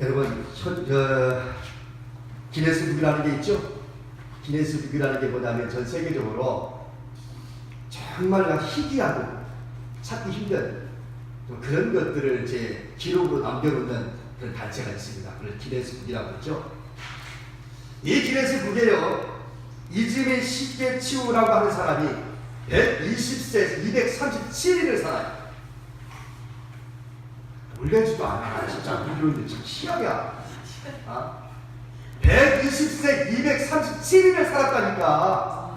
여러분, 현, 저, 기네스북이라는 게 있죠? 기네스북이라는 게 뭐냐면 전 세계적으로 정말 희귀하고 찾기 힘든 좀 그런 것들을 이제 기록으로 남겨놓는 그런 단체가 있습니다. 그걸 기네스북이라고 그러죠. 이 기네스북에요. 이즈미 시게치우라고 하는 사람이 120세 237일을 살아요. 놀래지도 않아. 진짜 우리로는 참 희한이야. 아? 120세 237일을 살았다니까.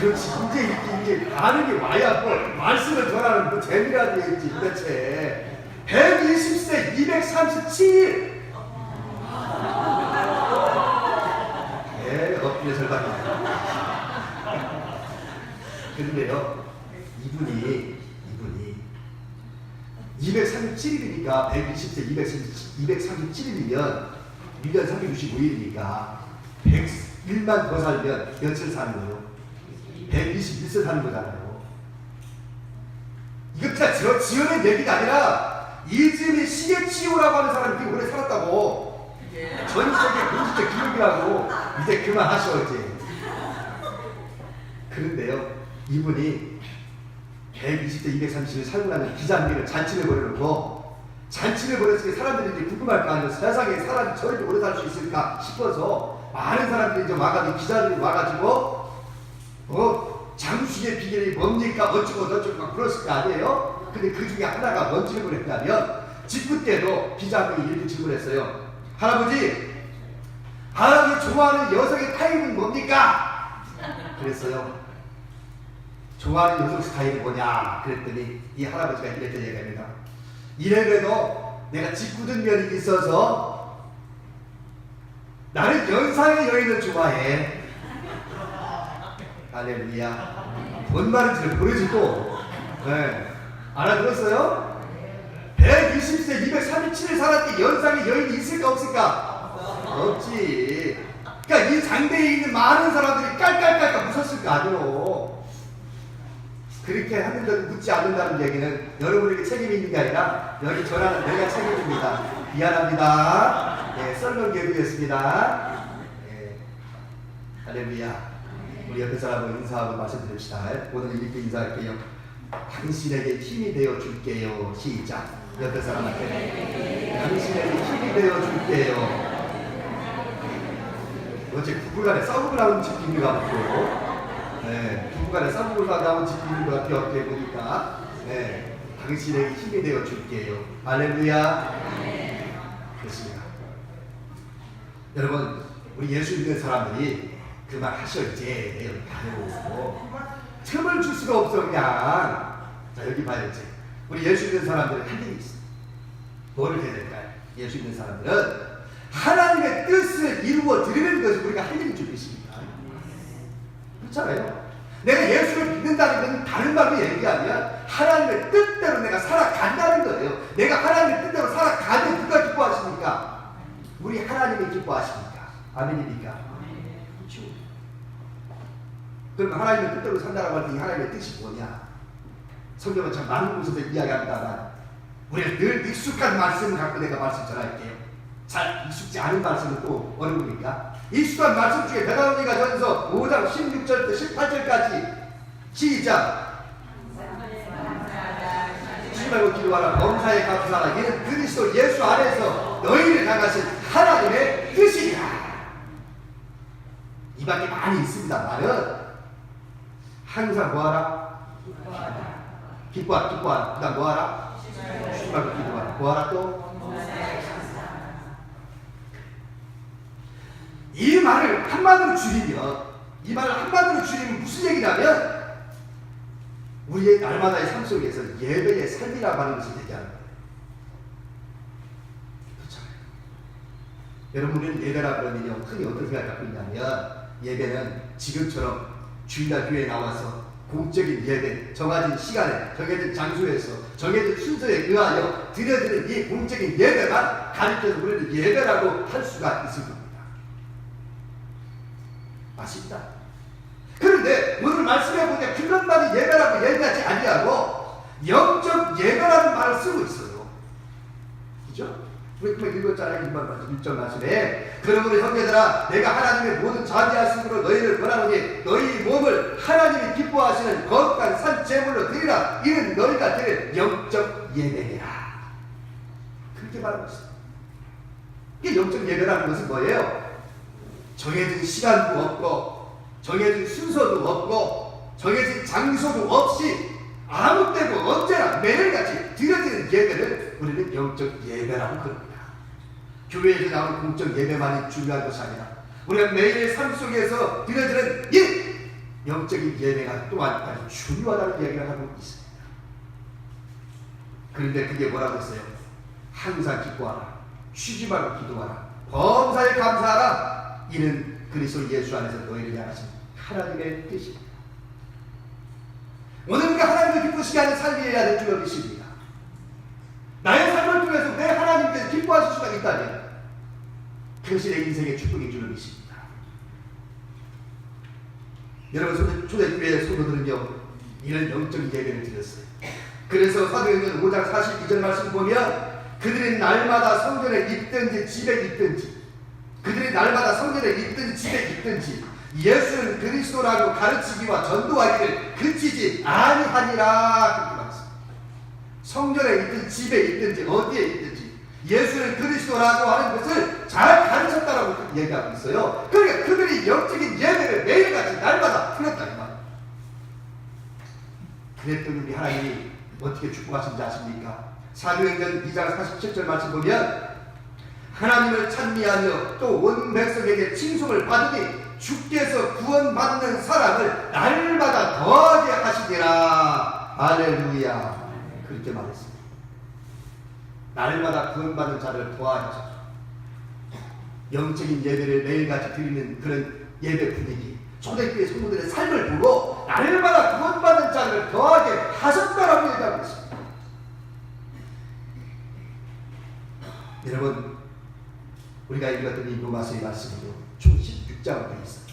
그렇지. 이제 이제, 이제 반응이 와야 뭐 말씀을 전하는 뭐 재미라도 있지 도대체. 120세 237일. 네, 엎드려 절반이야. 근데요, 이분이, 이분이 237일이니까 120세 237일이면 1년 365일이니까 101만 더 살면 며칠 사는 거예요? 121세 사는 거잖아요. 이거 그냥 저 지어낸 얘기가 아니라 이즈미 시게치오라고 하는 사람이 오래 살았다고. 전 세계 공식적 기록이라고 이제 그만하셔 이제. 그런데요, 이분이 120대 230을 살고 나면 기자님을 잔치를 벌여놓고 잔치를 벌였을 때 사람들이 이제 궁금할 거 아니에요. 세상에 사람이 저렇게 오래 살 수 있을까 싶어서 많은 사람들이 이제 와가지고 기자들이 와가지고 어 장수의 비결이 뭡니까 어쩌고 저쩌고 막 그랬을 거 아니에요. 근데 그 중에 하나가 뭔 질문을 했냐면 직구 때도 기자분이 이렇게 질문했어요. 할아버지, 할아버지 좋아하는 여성의 타입은 뭡니까? 그랬어요. 좋아하는 여성 스타일이 뭐냐? 그랬더니 이 할아버지가 이랬던 얘기합니다. 이래봬도 내가 짓궂은 면이 있어서 나는 연상의 여인을 좋아해. 할렐루야. 뭔 말인지를 모르지도. 네. 알아들었어요? 120세 237일 살았는데 연상의 여인이 있을까 없을까? 없지. 그러니까 이 장대에 있는 많은 사람들이 깔깔깔깔 웃었을 거 아니오. 그렇게 하는데도 묻지 않는다는 얘기는 여러분에게 책임이 있는 게 아니라 여기 전하는 내가 책임입니다. 미안합니다. 네, 썰렁 개그였습니다. 네. 할렐루야. 우리 옆에 사람을 인사하고 말씀드립시다. 오늘 이렇게 인사할게요. 당신에게 힘이 되어 줄게요. 시작. 옆에 사람한테 당신에게 힘이 되어 줄게요. 어제 부부간에 싸움을 하는 집 비밀 같고, 네, 부부간에 싸움을 하는 집 비밀 같아요. 어떻게 보니까, 네, 당신에게 힘이 되어 줄게요. 할렐루야. 그렇습니다. 여러분, 우리 예수 믿는 사람들이 그 말 하셔 이제 이렇게 하려고 틈을 줄 수가 없어 그냥. 자 여기 이제 우리 예수 믿는 사람들은 할 일이 있어. 뭐를 해야 될까요? 예수 믿는 사람들은 하나님의 뜻을 이루어 드리는 것이 우리가 할 일인 줄 믿습니다. 그렇잖아요. 내가 예수를 믿는다는 것은 다른 말로 얘기하면 하나님의 뜻대로 내가 살아간다는 거예요. 내가 하나님의 뜻대로 살아가면 누가 기뻐하십니까? 우리 하나님이 기뻐하십니까? 아멘입니까? 그렇죠. 그럼 하나님의 뜻대로 산다라고 할때이 하나님의 뜻이 뭐냐? 성경은 참 많은 곳에서 이야기합니다만 우리가 늘 익숙한 말씀을 갖고 내가 말씀 전할게요. 잘 익숙지 않은 말씀은 또 어느 겁니까? 익숙한 말씀 중에 베드로니가 전서 5장 16절부터 18절까지 시작. 주말고 기도하라 범사에 감사하라 이는 그리스도 예수 안에서 너희를 향하신 하나님의 뜻이야 이 밖에 많이 있습니다. 말은 항상 뭐하라? 기뻐하라. 기뻐하라. 그 다음 뭐하라? 주말고 기도하라 뭐하라 또? 이 말을 한마디로 줄이면 이 말을 한마디로 줄이면 무슨 얘기냐면 우리의 날마다의 삶 속에서 예배의 삶이라고 하는 것을 얘기하는 거예요. 그렇잖아요. 여러분 우리는 예배라 그러면요 흔히 어떤 생각을 갖고 있냐면 예배는 지금처럼 주일날 교회에 나와서 공적인 예배, 정해진 시간에, 정해진 장소에서, 정해진 순서에 의하여 드려지는 이 공적인 예배만 가르쳐서 우리는 예배라고 할 수가 있을 겁니다. 맞습니다. 그런데 오늘 말씀해 보니까 그런 말이 예배라고 얘기하지 아니하고 영적 예배라는 말을 쓰고 있어요. 그죠? 그만 읽었잖아요. 1번 말씀, 1절 말씀에. 그러므로 형제들아, 내가 하나님의 모든 자비하심으로 너희를 권하노니 너희 몸을 하나님이 기뻐하시는 거룩한 산 제물로 드리라. 이는 너희가 드릴 영적 예배니라. 그렇게 말하고 있어요. 이게 영적 예배라는 것은 뭐예요? 정해진 시간도 없고, 정해진 순서도 없고, 정해진 장소도 없이 아무 때고 언제나 매일같이 드려지는 예배를 우리는 영적 예배라고 그럽니다. 교회에서 나오는 공적 예배만이 중요한 것이 아니라 우리가 매일 삶 속에서 드려지는 이 영적인 예배가 또한 아주 중요하다는 이야기를 하고 있습니다. 그런데 그게 뭐라고 했어요? 항상 기뻐하라. 쉬지 말고 기도하라. 범사에 감사하라. 이는 그리스도 예수 안에서 너희를 향하신 하나님의 뜻입니다. 오늘 우리가 하나님을 기쁘시게 하는 삶이어야 될 줄을 믿습니다. 나의 삶을 통해서 내 하나님께서 기뻐하실 수가 있다면 그것이 내 인생의 축복인 줄을 믿습니다. 여러분 초대교회 성도들은요 이런 영적 예배를 드렸어요. 그래서 사도행전 5장 42절 말씀 보면 그들이 날마다 성전에 있든지 집에 있든지 그들이 날마다 성전에 있든지 집에 있든지 예수는 그리스도라고 가르치기와 전도하기를 그치지 아니하니라 그렇게 말했습니다. 성전에 있든 집에 있든지 어디에 있든지 예수는 그리스도라고 하는 것을 잘 가르쳤다라고 얘기하고 있어요. 그러니까 그들이 영적인 예배를 매일같이 날마다 이 말. 그랬더니 우리 하나님이 어떻게 축복하신지 아십니까? 사도행전 2장 47절 말씀 보면 하나님을 찬미하며 또 온 백성에게 칭송을 받으니 주께서 구원받는 사람을 날마다 더하게 하시니라. 할렐루야. 그렇게 말했습니다. 날마다 구원받는 자를 더하셔. 영적인 예배를 매일같이 드리는 그런 예배 분위기. 초대교회 성도들의 삶을 보고 날마다 구원받는 자를 더하게 하셨다라고 얘기하고 있습니다. 여러분, 우리가 읽었던 이 로마서의 말씀으로 총 16장으로 있어요.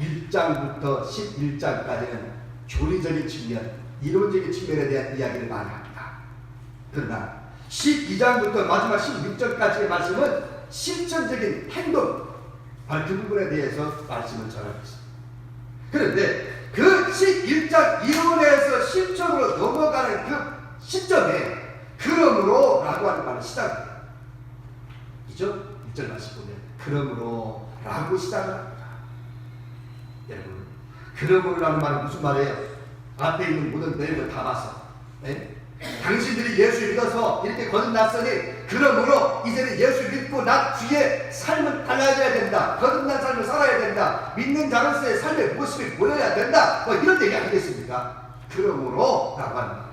1장부터 11장까지는 교리적인 측면, 이론적인 측면에 대한 이야기를 많이 합니다. 그러나 12장부터 마지막 16절까지의 말씀은 실천적인 행동, 그 부분에 대해서 말씀을 전하고 있습니다. 그런데 그 11장 이론에서 실천으로 넘어가는 그 시점에 그러므로 라고 하는 말을 시작합니다. 이죠? 1절 말씀 보면 그러므로 라고 시작을 합니다. 여러분 그러므로라는 말은 무슨 말이에요? 앞에 있는 모든 내용을 담아서 네? 당신들이 예수 믿어서 이렇게 거듭났으니 그러므로 이제는 예수 믿고 난 뒤에 삶은 달라져야 된다. 거듭난 삶을 살아야 된다. 믿는 자로서의 삶의 모습이 보여야 된다. 뭐 이런 얘기 아니겠습니까? 그러므로 라고 하는 거예요.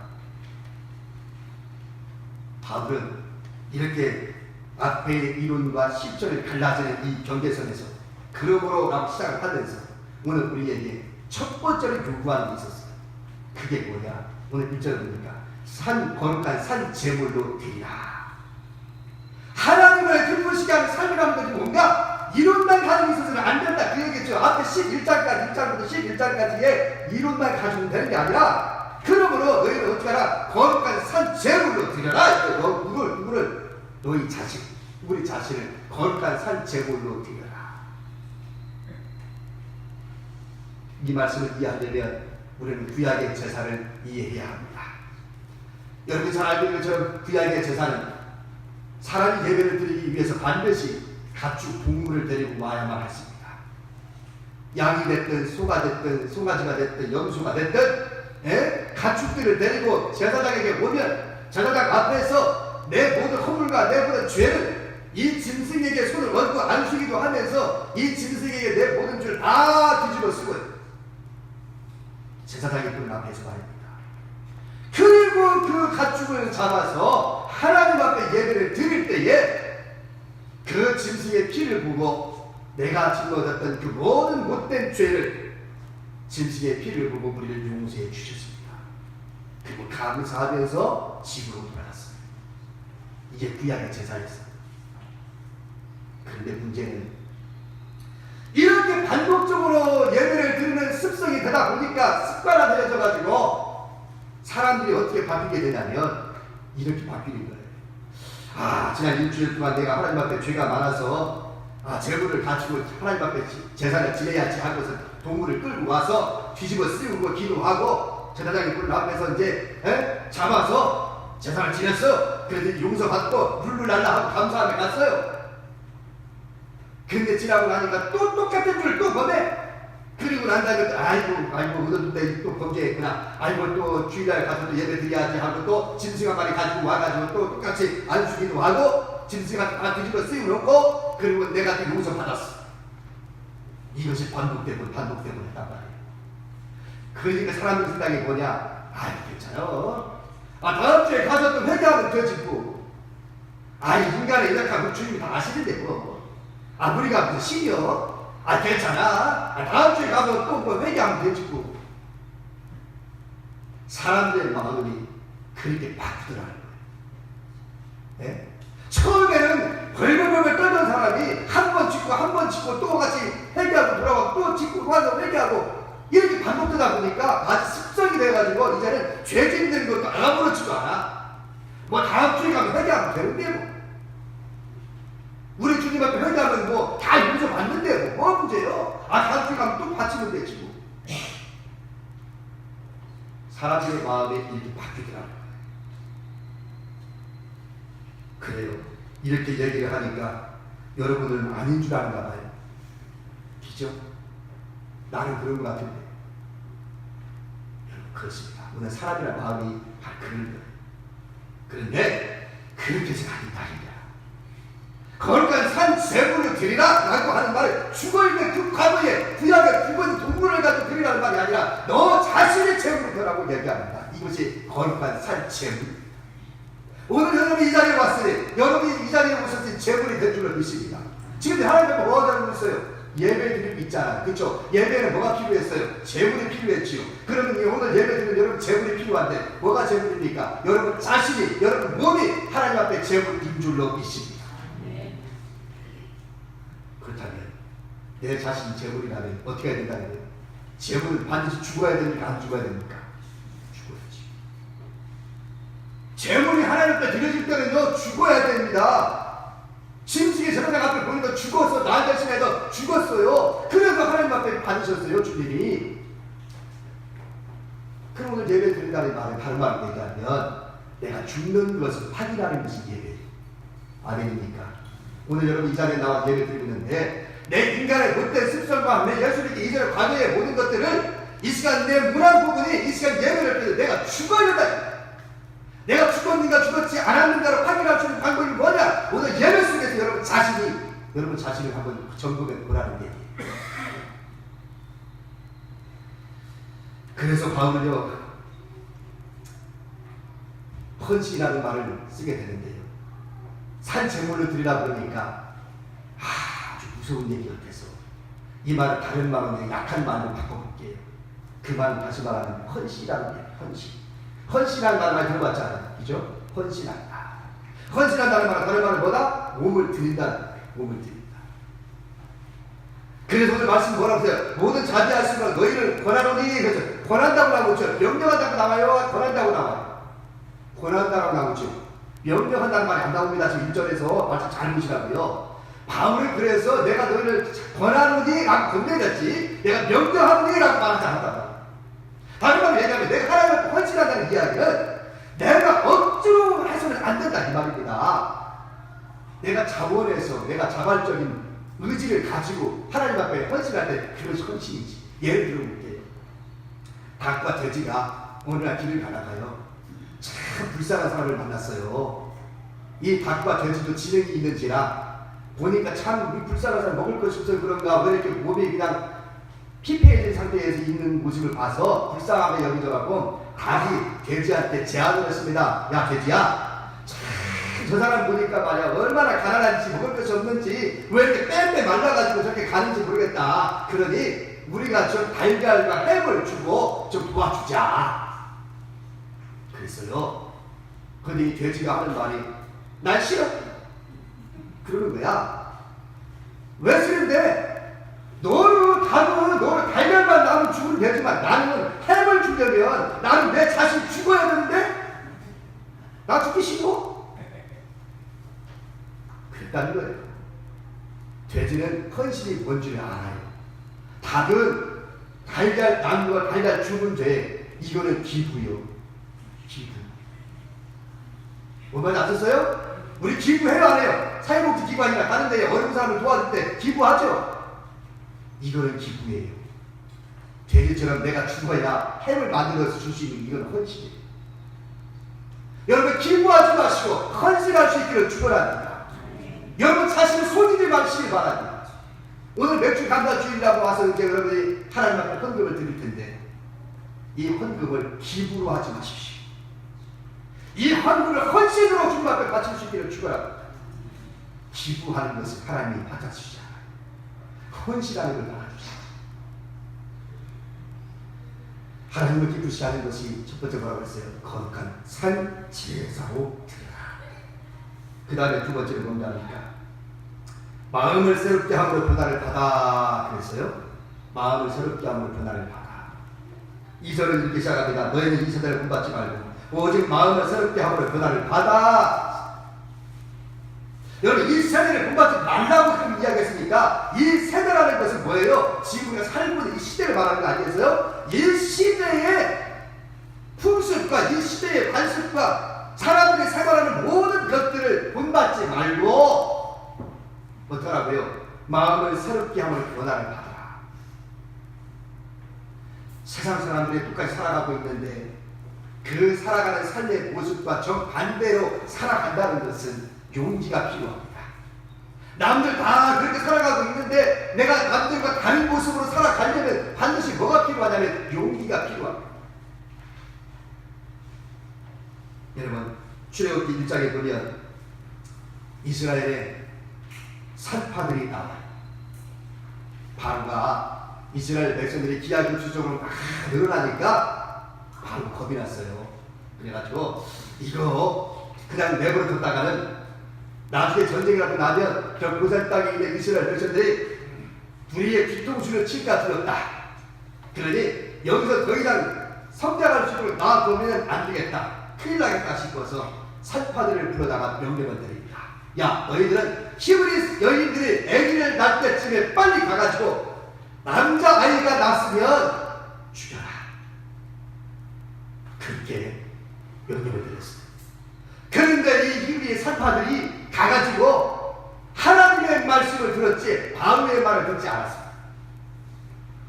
바울은 이렇게 앞에 이론과 실전을 갈라지는 이 경계선에서 그러므로 라고 시작을 하면서 오늘 우리에게 첫 번째로 요구하는 게 있었어요. 그게 뭐냐? 오늘 1절을 보니까 산 거룩한 산 제물로 드리라. 하나님을 기쁘시게 하는 삶이라는 것이 뭔가 이론만 가지고 있어서는 안 된다. 그 얘기죠. 앞에 11장까지, 1장부터 11장까지의 이론만 가지고 되는 게 아니라 그러므로 너희는 어떻게 하라? 거룩한 산 제물로 드려라. 너 누구를, 누구를? 너희 자식, 우리 자신을 거룩한 산 제물로 드려라. 이 말씀을 이해하려면 우리는 구약의 제사를 이해해야 합니다. 여러분이 잘 알고 있는 것처럼 구약의 제사는 사람이 예배를 드리기 위해서 반드시 가축 동물을 데리고 와야만 했습니다. 양이 됐든 소가 됐든 송아지가 됐든 염소가 됐든 예? 가축들을 데리고 제사장에게 오면 제사장 앞에서 내 모든 허물과 내 모든 죄를 이 짐승에게 손을 얹고 안수기도 하면서 이 짐승에게 내 모든 죄를 다 뒤집어 쓰고 제사장의 분 앞에서 말입니다. 그리고 그 가축을 잡아서 하나님 앞에 예배를 드릴 때에 그 짐승의 피를 보고 내가 짊어졌던 그 모든 못된 죄를 짐승의 피를 보고 우리를 용서해 주셨습니다. 그리고 감사하면서 집으로 돌아갔어요. 이게 구약의 제사였어요. 그런데 문제는 이렇게 반복적으로 예배를 드리는 습성이 되다 보니까 습관화되어져 가지고 사람들이 어떻게 바뀌게 되냐면 이렇게 바뀌는 거예요. 아 지난 일주일 동안 내가 하나님 앞에 죄가 많아서 아 재물을 갖추고 하나님 앞에 지- 제사를 지내야지 하고서 동물을 끌고 와서 뒤집어 쓰고 기도하고 제사장이 문 앞에서 이제 에? 잡아서 제사를 지냈어 그래서 용서받고 룰루랄라 감사하며 갔어요. 근데 지나고 나니까 또 똑같은 줄또 범해 그리고 난 다음에 또 아이고 아이고 오늘도 내또 범죄했구나. 아이고 또 주일날 가서 또 예배 드려야지 하고 또 짐승 한 마리 가지고 와가지고 또 똑같이 안수기도 하고 짐승 한 뒤집어 쓰고 놓고 그리고 내가 또 용서받았어. 이것이 반복되고 반복되고 했단 말이에요. 그러니까 사람들 생각이 뭐냐? 아이 괜찮아 아 다음 주에 또 회개하면 되지 뭐 아 인간의 연약함을 주님이 다 아시는데 뭐 아 우리가 무슨 신이여 아 괜찮아. 아, 다음 주에 가면 또뭐 회개하면 되지 뭐. 사람들의 마음이 그렇게 바꾸더라는 거예요. 네? 처음에는 벌벌벌 떨던 사람이 한 번 짓고 한 번 짓고 또 같이 회개하고 돌아가고 또 짓고 와서 회개하고 이렇게 반복되다 보니까 아주 습성이 돼가지고 이제는 죄 짓는 것도 아무렇지도 않아. 뭐 다음 주에 가면 회개하면 되는데 뭐. 우리 주님 앞에 회개하면 뭐다 용서 받는데 뭐, 뭐 문제요? 아 다음 주에 가면 또 바치면 되지 뭐. 사람들의 마음이 이렇게 바뀌더라고요. 그래요. 이렇게 얘기를 하니까 여러분은 아닌 줄 아는가 봐요. 기죠? 나는 그런 것 같은데. 여러분 그렇습니다. 오늘 사람이란 마음이 다 그런 거예요. 그런데 그렇게 해서는 아닌 말입니다. 거룩한 산 제물을 드리라 라고 하는 말은 죽어있는 그 과거에 구약의 죽은 동물을 가지고 드리라는 말이 아니라 너 자신의 제물을 드라고 얘기합니다. 이것이 거룩한 산 제물. 오늘 여러분이 이 자리에 왔으니 여러분이 이 자리에 오셨으니 제물이 된 줄로 믿습니다. 지금 하나님 앞에 뭐가 다르고 있어요? 예배 드리고 있잖아요. 그렇죠? 예배는 뭐가 필요했어요? 제물이 필요했지요. 그러면 오늘 예배 드리면 여러분 제물이 필요한데 뭐가 제물입니까? 여러분 자신이 여러분 몸이 하나님 앞에 제물인 줄로 믿습니다. 그렇다면 내 자신이 재물이라면 어떻게 해야 된다는 거예요? 재물은 반드시 죽어야 됩니까? 안 죽어야 됩니까? 죽어야지. 재물이 하나님 앞에 드려질 때는요 죽어야 됩니다. 심승의 제사장 앞에 보니까 죽었어. 나 자신에도 죽었어요. 그래서 하나님 앞에 받으셨어요 주님이. 그럼 오늘 예배 드린다는 말은 다른 말로 얘기하면 내가 죽는 것을 확인하는 것이 예배. 아멘입니까? 오늘 여러분 이 자리에 나와 예배 드리고 있는데 내 인간의 못된 습성과 내 예수님께 이전의 과거의 모든 것들을 이 시간 내 문안 부분이 이 시간 예배를 드려 내가 죽어야 된다. 내가 죽었는가 죽었지 않았는가를 확인할 수 있는 방법이 뭐냐? 오늘 예배 여러분 자신이 여러분 자신을 한번 점검해 보라는 얘기예요. 그래서 바울은요 헌신이라는 말을 쓰게 되는데요. 산 제물로 드리라 그러니까 아주 무서운 얘기 같아서 이 말을 다른 말로 약한 말로 바꿔볼게요. 그 말은 다시 말하면 헌신이라는 게 헌신. 헌신이라는 말 많이 들어봤잖아요. 그죠? 헌신한다. 헌신한다는 말은 다른 말은 뭐다? 몸을 드린다. 몸을 드린다. 그래서 오늘 말씀 뭐라고 해요? 모든 자비할 수가 너희를 권하노니 그래서 권한다고 나오죠. 명령한다고 나와요. 권한다고 나와요. 권한다고 나오죠. 명령한다는 말이 안 나옵니다. 지금 1절에서 말씀 잘 보시라고요. 바울은 그래서 내가 너희를 권하노니 라고 건네렸지 내가 명령하노니 라고 말하지 않았다. 다른 말로 얘기하면 내가 하나님을 헌신한다는 이야기는 내가 억지로 해서는 안 된다 이 말입니다. 내가 자원해서 내가 자발적인 의지를 가지고 하나님 앞에 헌신할 때 그것이 헌신이지. 예를 들어 볼게요. 닭과 돼지가 어느 날 길을 가다가요. 참 불쌍한 사람을 만났어요. 이 닭과 돼지도 지능이 있는지라 보니까 참이 불쌍한 사람 먹을 것이 없어서 그런가 왜 이렇게 몸이 그냥 피폐해진 상태에서 있는 모습을 봐서 불쌍하게 여기져갖고 닭이 돼지한테 제안을 했습니다. 야 돼지야 저 사람 보니까 말이야 얼마나 가난한지 먹을 것이 없는지 왜 이렇게 빼빼 말라가지고 저렇게 가는지 모르겠다. 그러니 우리가 저 달걀과 햄을 주고 좀 도와주자. 그랬어요. 근데 이 돼지가 하는 말이 난 싫어. 그러는 거야. 왜 싫은데? 너는 다는 너는 달걀만 나는 죽으면 되지만 나는 햄을 주려면 나는 내 자신 죽어야 되는데 나 죽기 싫어. 있다는 거예요. 돼지는 헌신이 뭔지를 알아요. 닭은 달걀 남과 달걀 죽은 돼. 이거는 기부요. 기부. 뭔 말인지 아셨어요? 우리 기부해요 안 해요? 사회복지 기관이나 다른 데에 어려운 사람을 도와줄 때 기부하죠? 이거는 기부예요. 돼지처럼 내가 죽어야 햄을 만들어서 줄 수 있는 이건 헌신이에요. 여러분 기부하지 마시고 헌신할 수 있기를 축원합니다. 여러분 자신을 소지지 마시기 바랍니다. 오늘 맥주 감사 주일이라고 와서 이제 여러분이 하나님 앞에 헌금을 드릴 텐데 이 헌금을 기부로 하지 마십시오. 이 헌금을 헌신으로 주님 앞에 바칠 수 있기를 축원합니다. 기부하는 것을 하나님이 받아주시지 헌신하는 걸 받아주시죠. 하나님을 기쁘시 하는 것이 첫 번째 뭐라고 했어요? 거룩한 산 제사로 드려라. 그 다음에 두 번째는 뭔가니까 마음을 새롭게 함으로 변화를 받아 그랬어요. 마음을 새롭게 함으로 변화를 받아. 이절을 이렇게 시작합니다. 너희는 이 세대를 본받지 말고 오직 마음을 새롭게 함으로 변화를 받아. 여러분 이 세대를 본받지 말라고 그렇게 이야기했으니까 이 세대라는 것은 뭐예요? 지금 우리가 살고 있는 이 시대를 말하는 거 아니겠어요? 이 시대의 풍습과 이 시대의 관습과 사람들이 생활하는 모든 것들을 본받지 말고 어쩌라고요? 마음을 새롭게 함으로 변화를 받아라. 세상 사람들이 똑같이 살아가고 있는데 그 살아가는 삶의 모습과 정반대로 살아간다는 것은 용기가 필요합니다. 남들 다 그렇게 살아가고 있는데 내가 남들과 다른 모습으로 살아가려면 반드시 뭐가 필요하냐면 용기가 필요합니다. 여러분 출애굽기 1장에 보면 이스라엘의 산파들이 나와요. 바로가 이스라엘 백성들이 기하기 주적으로 막 늘어나니까 바로 겁이 났어요. 그래가지고 이거 그냥 내버려 뒀다가는 나중에 전쟁이라도 나면 저 고산 땅에 있는 이스라엘 백성들이 불의의 뒤통수를 칠까 들었다. 그러니 여기서 더 이상 성장할 수 있도록 놔두면 안 되겠다. 큰일 나겠다 싶어서 산파들을 불러다가 명령을 드립니다. 야 너희들은 히브리 여인들이 아기를 낳을 때쯤에 빨리 가가지고 남자 아이가 낳았으면 죽여라. 그렇게 명령을 드렸어요. 그런데 이 히브리 산파들이 가가지고 하나님의 말씀을 들었지 바로의 말을 듣지 않았습니다.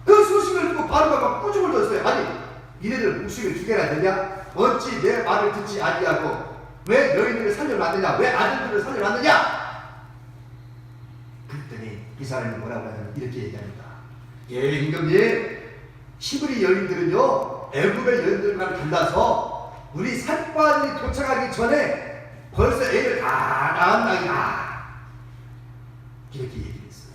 그 소식을 듣고 바로가 막 꾸중을 뒀어요. 아니 이네들 두 개나 되냐? 어찌 내 말을 듣지 아니하고 왜 너희들을 살려놨느냐? 왜 아들들을 살려놨느냐? 그랬더니 이 사람이 뭐라고 하냐면 이렇게 얘기합니다. 예, 임금님, 히브리 여인들은요 애굽의 여인들만 간다서 우리 산과들이 도착하기 전에 벌써 애를 다 낳은 나이다. 이렇게 얘기했어요.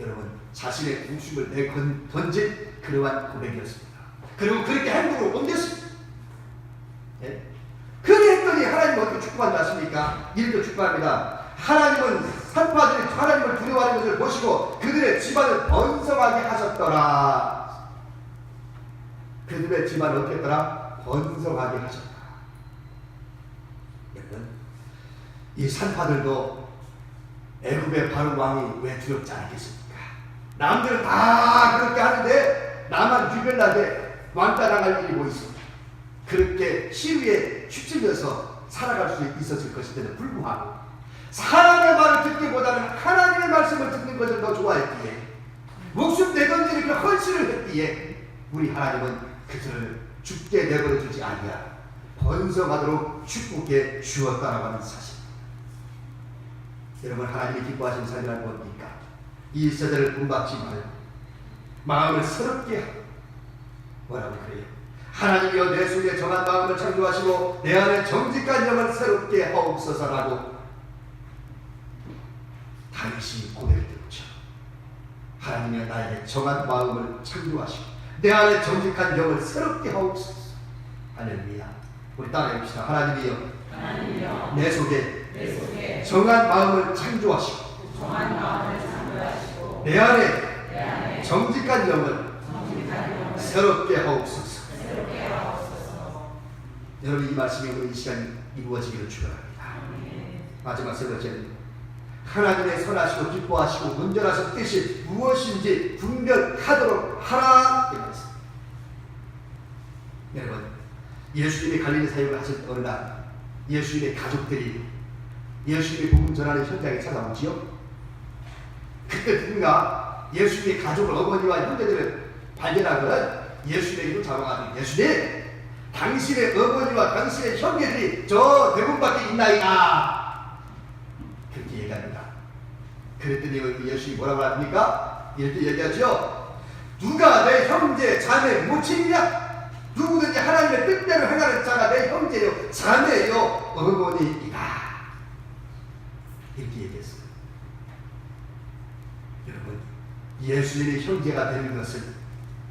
여러분 자신의 공심을 내던진 그러한 고백이었습니다. 그리고 그렇게 행동을 옮겼습니다. 예? 그렇게 했더니 하나님 어떻게 축복한다 하십니까? 이렇게 축복합니다. 하나님은 산파들이 하나님을 두려워하는 것을 보시고 그들의 집안을 번성하게 하셨더라. 그들의 집안을 어떻게 했더라? 번성하게 하셨다. 이 산파들도 애굽의 바로 왕이 왜 두렵지 않겠습니까? 남들은 다 그렇게 하는데 나만 유별나게 왕따당할 일이 뭐 있습니까? 그렇게 시위에 휩쓸려서 살아갈 수 있었을 것인데도 불구하고 사람의 말을 듣기보다는 하나님의 말씀을 듣는 것을 더 좋아했기에 목숨 내던지는 그 헌신을 했기에 우리 하나님은 그들을 죽게 내버려 두지 아니하 번성하도록 축복해 주었다라고 하는 사실 여러분 하나님이 기뻐하시는 삶이란 뭡니까? 이 세대를 본받지 말고 마음을 새롭게 뭐라고 그래요? 하나님이여 내 속에 정한 마음을 창조하시고 내 안에 정직한 영을 새롭게 하옵소서라고 다윗이 고백을 들었죠. 하나님이여 나에게 정한 마음을 창조하시고 내 안에 정직한 영을 새롭게 하옵소서. 할렐루야. 우리 따라해 봅시다. 하나님이여 하나님이여 내 속에 내 속에 정한 마음을 창조하시고 정한 마음을 창조하시고 내 안에 내 안에 정직한 영을 정직한 영을 새롭게 하옵소서. 새롭게 하옵소서. 여러분 이 말씀이 오늘 이 시간 이루어지기를 축원합니다. 마지막 세 번째는 하나님의 선하시고 기뻐하시고 온전하신 뜻이 무엇인지 분별하도록 하라. 여러분 예수님이 갈릴리 사역을 하실 어느 날 예수님의 가족들이 예수님의 복음 전하는 현장에 찾아오지요. 그때 누군가 예수님의 가족을 어머니와 형제들을 발견하고는 예수님에게도 잡아가는 예수님! 당신의 어머니와 당신의 형제들이 저 대문밖에 있나이다! 그렇게 얘기합니다. 그랬더니 예수님이 뭐라고 합니까? 이렇게 얘기하죠 누가 내 형제 자매 모친이냐 누구든지 하나님의 뜻대로 행하는 자가 내 형제요 자매요 어머니이다 이렇게 얘기했어요 여러분 예수님의 형제가 되는 것은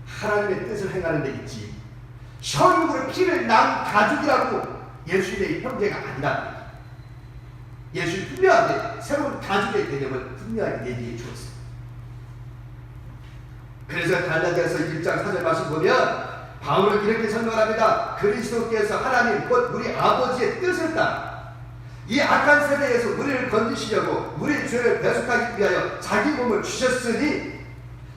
하나님의 뜻을 행하는 데 있지 혈육으로 피를 난 가족이라고 예수님의 형제가 아니라 예수 분명하게 새로운 가족의 개념을 분명하게 얘기해 주었어요. 그래서 갈라디아서 1장 4절 말씀 보면 바울은 이렇게 설명합니다. 그리스도께서 하나님 곧 우리 아버지의 뜻을 따라 이 악한 세대에서 우리를 건지시려고 우리 죄를 배속하기 위하여 자기 몸을 주셨으니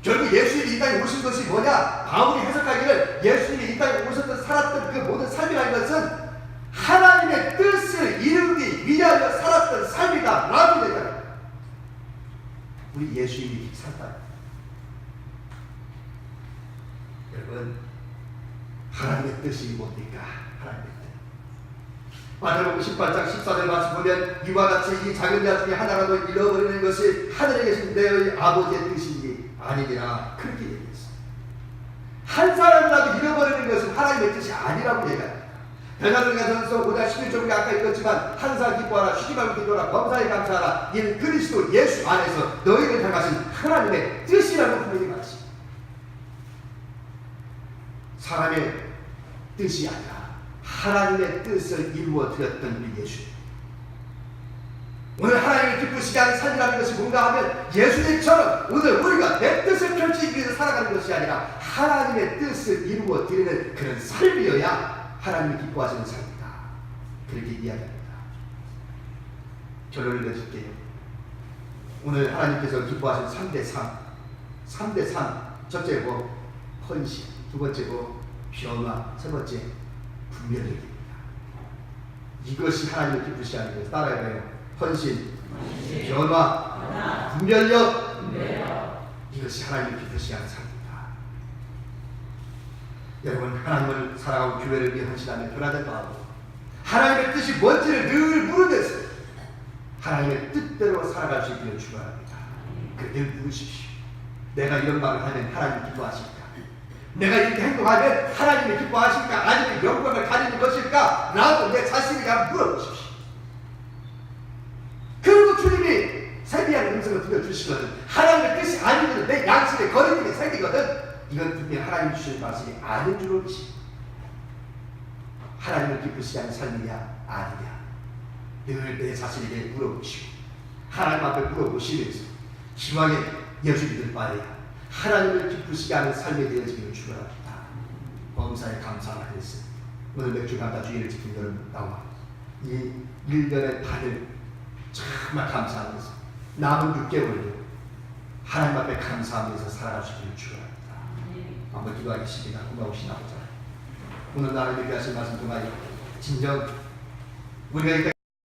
결국 예수님이 이 땅에 오신 것이 뭐냐? 바울이 해석하기를 예수님이 이 땅에 오셨던 살았던 그 모든 삶이라는 것은 하나님의 뜻을 이루기 위하여 살았던 삶이다 라고 얘기합니다. 우리 예수님이 살다. 여러분 하나님의 뜻이 뭡니까? 하나님의 뜻. 마태복음 18장 14절 말씀 보면 이와 같이 이 작은 자 중에 하나라도 잃어버리는 것이 하늘에 계신 내 아버지의 뜻이니 아니니라 그렇게 얘기했어요. 한 사람이라도 잃어버리는 것은 하나님의 뜻이 아니라고 얘기합니다. 베드로전서 5장 11절에 아까 읽었지만 한사 기뻐하라 쉬지 말고 기도하라 범사에 감사하라 이는 그리스도 예수 안에서 너희를 향하신 하나님의 뜻이라고 분명히 말했습니다. 사람의 뜻이 아니라 하나님의 뜻을 이루어 드렸던 우리 예수. 오늘 하나님을 기쁘시게 하는 삶이라는 것이 뭔가 하면 예수님처럼 오늘 우리가 내 뜻을 펼치기 위해서 살아가는 것이 아니라 하나님의 뜻을 이루어 드리는 그런 삶이어야 하나님이 기뻐하시는 삶이다. 그렇게 이야기합니다. 결론을 내줄게요. 오늘 하나님께서 기뻐하시는 3대 3. 3대 3. 첫째 뭐 헌신. 두 번째 뭐 변화. 세 번째 분별력입니다. 이것이 하나님을 기쁘시게 하는 거예요. 따라해봐요. 헌신, 변화, 분별력. 이것이 하나님을 기쁘시게 하는 삶입니다. 여러분 하나님을 사랑하고 교회를 위해 헌신하며 변화된 마음으로 하나님의 뜻이 뭔지를 늘 물으면서 하나님의 뜻대로 살아갈 수 있기를 축원합니다. 그늘 물으십시오. 내가 이런 말을 하면 하나님 기뻐하실까? 내가 이렇게 행동하면 하나님이 기뻐하실까? 아니면 영광을 가지는 것일까? 라고 내 자신에게 물어보십시오. 그리고 주님이 세비한 음성을 들려주시거든. 하나님의 뜻이 아니거든. 내 양심에 거리낌이 생기거든. 이건 분명 하나님 주시는 말씀이 아닌 줄 알지. 하나님을 기쁘시게 하는 삶이냐 아니냐. 늘 내 자신에게 물어보시고 하나님 앞에 물어보시면서 기왕에 여주기들 바에야 하나님을 기쁘시게 하는 삶에 되어지기를 축원합니다. 범사에 감사하라 그랬어. 오늘 맥주 감사 주의를 지킨 여러분 나와 이 1년의 반을 정말 감사하면서 남은 6개월도 하나님 앞에 감사하면서 있기를 축원합니다. 한번 기도하겠습니다. 고마우신 아버지 오늘 나를 위해 하신 말씀 통하여 진정 우리가 이